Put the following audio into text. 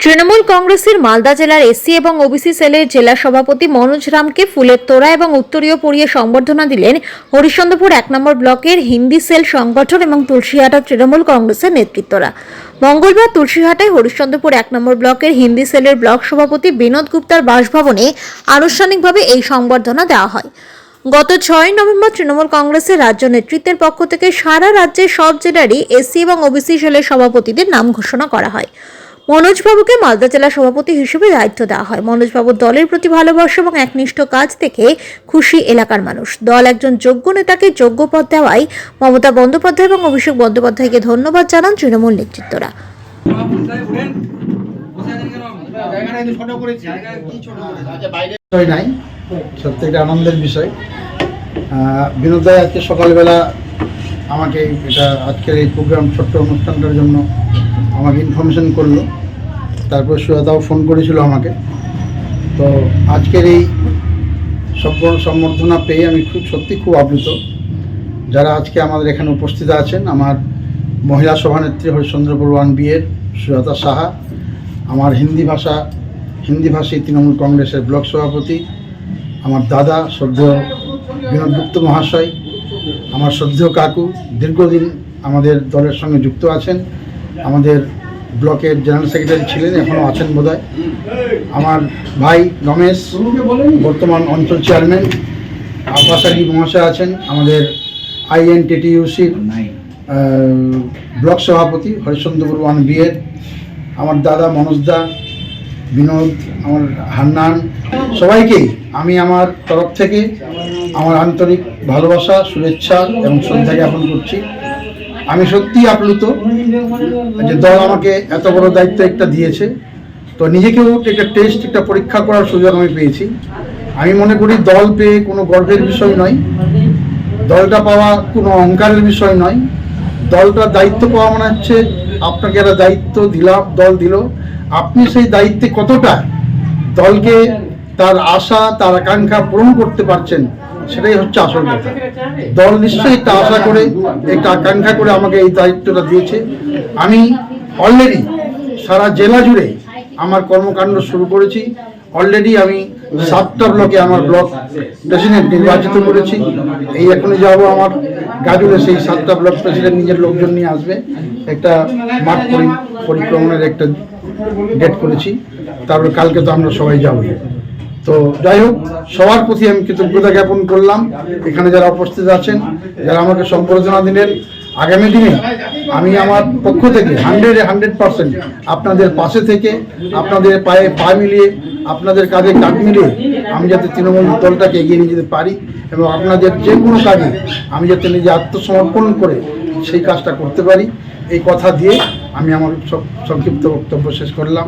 তৃণমূল কংগ্রেসের মালদা জেলার এসসি এবং ওবিসি সেলের জেলা সভাপতি মনোজ রামকে ফুলের তোড়া এবং উত্তরীয় পরিয়ে সংবর্ধনা দিলেন হরিশ্চন্দ্রপুর এক নম্বর ব্লকের হিন্দি সেল সংগঠন এবং তুলসীহাটা তৃণমূল কংগ্রেসের নেতৃত্বরা। মঙ্গলবার তুলসীহাটায় হরিশ্চন্দ্রপুর এক নম্বর ব্লকের হিন্দি সেলের ব্লক সভাপতি বিনোদ গুপ্তার বাসভবনে আনুষ্ঠানিকভাবে এই সংবর্ধনা দেওয়া হয়। গত ছয় নভেম্বর তৃণমূল কংগ্রেসের রাজ্য নেতৃত্বের পক্ষ থেকে সারা রাজ্যের সব জেলারই এসসি এবং ওবিসি সেলের সভাপতিদের নাম ঘোষণা করা হয়। মনোজবাবুকে মালদা জেলা সভাপতি হিসেবে দায়িত্ব দেওয়া হয়। মনোজবাবুর দলের প্রতি ভালোবাসা এবং একনিষ্ঠ কাজ থেকে খুশি এলাকার মানুষ। দল একজন যোগ্য নেতাকে যোগ্য পদ দেওয়ায় মমতা বন্দ্যোপাধ্যায় এবং অভিষেক বন্দ্যোপাধ্যায়কে ধন্যবাদ জানান তৃণমূল নেতৃত্বরা। জায়গাটা একটু ছোট করেছি। আচ্ছা বাইরে নাই সত্যি একটা আনন্দের বিষয়। আহ, বিনোদ ভাই আজকে সকালবেলা আমাকে এটা আজকের এই প্রোগ্রাম ছোট্ট অনুষ্ঠানটার জন্য আমাকে ইনফরমেশন করল। তারপর সুজাতাও ফোন করেছিল আমাকে। তো আজকের এই সম্বর্ধনা পেয়ে আমি খুব সত্যি খুব আপ্লুত। যারা আজকে আমাদের এখানে উপস্থিত আছেন আমার মহিলা সভানেত্রী হরিশ্চন্দ্রপুর ওয়ান বিয়ের সুজাতা সাহা আমার হিন্দি ভাষা হিন্দি ভাষী তৃণমূল কংগ্রেসের ব্লক সভাপতি আমার দাদা শ্রদ্ধেয় বিনোদ গুপ্ত মহাশয়, আমার শ্রদ্ধেয় কাকু, দীর্ঘদিন আমাদের দলের সঙ্গে যুক্ত আছেন। আমাদের ব্লকের জেনারেল সেক্রেটারি ছিলেন, এখনও আছেন বোধহয়। আমার ভাই রমেশ, বর্তমান অঞ্চল চেয়ারম্যান, আব্বাস মহাশয় আছেন, আমাদের আইএন টিটিইউসির ব্লক সভাপতি হরিশ্চন্দ্রপুর ওয়ান বিয়ের আমার দাদা মনোজদা বিনোদ, আমার হান্নান, সবাইকেই আমি আমার তরফ থেকে আমার আন্তরিক ভালোবাসা, শুভেচ্ছা এবং শ্রদ্ধা জ্ঞাপন করছি। আমি সত্যিই আপ্লুত যে দল আমাকে এত বড় দায়িত্ব একটা দিয়েছে। তো নিজেকেও একটা টেস্ট একটা পরীক্ষা করার সুযোগ আমি পেয়েছি। আমি মনে করি দল পেয়ে কোনো গর্বের বিষয় নয়। দলটা পাওয়া কোনো অহংকারের বিষয় নয়। দলটার দায়িত্ব পাওয়া মনে হচ্ছে আপনাকে একটা দায়িত্ব দিলাম, দল দিল। আপনি সেই দায়িত্বে কতটা দলকে তার আশা, তার আকাঙ্ক্ষা পূরণ করতে পারছেন, সেটাই হচ্ছে আসল কথা। দল নিশ্চয়ই একটা আশা করে, একটা আকাঙ্ক্ষা করে আমাকে এই দায়িত্বটা দিয়েছে। আমি অলরেডি সারা জেলা জুড়ে আমার কর্মকাণ্ড শুরু করেছি। অলরেডি আমি সাতটা ব্লকে আমার ব্লক প্রেসিডেন্ট নির্বাচিত করেছি। এই এখনই যাব আমার গাজুরে সেই সাতটা ব্লক প্রেসিডেন্ট নিজের লোকজন নিয়ে আসবে। একটা মাঠ পরি- পরিক্রমণের একটা ডেট করেছি। তারপরে কালকে তো আমরা সবাই যাব। তো যাই হোক, সবার প্রতি আমি কৃতজ্ঞতা জ্ঞাপন করলাম। এখানে যারা উপস্থিত আছেন, যারা আমাকে সম্বর্ধনা দিলেন, আগামী দিনে আমি আমার পক্ষ থেকে হান্ড্রেড হান্ড্রেড পার্সেন্ট আপনাদের পাশে থেকে, আপনাদের পায়ে পা মিলিয়ে, আপনাদের কাজে কাঁধ মিলিয়ে আমি যাতে তৃণমূল দলটাকে এগিয়ে নিয়ে যেতে পারি এবং আপনাদের যে কোনো কাজে আমি যাতে নিজে আত্মসমর্পণ করে সেই কাজটা করতে পারি। এই কথা দিয়ে আমি আমার সংক্ষিপ্ত বক্তব্য শেষ করলাম।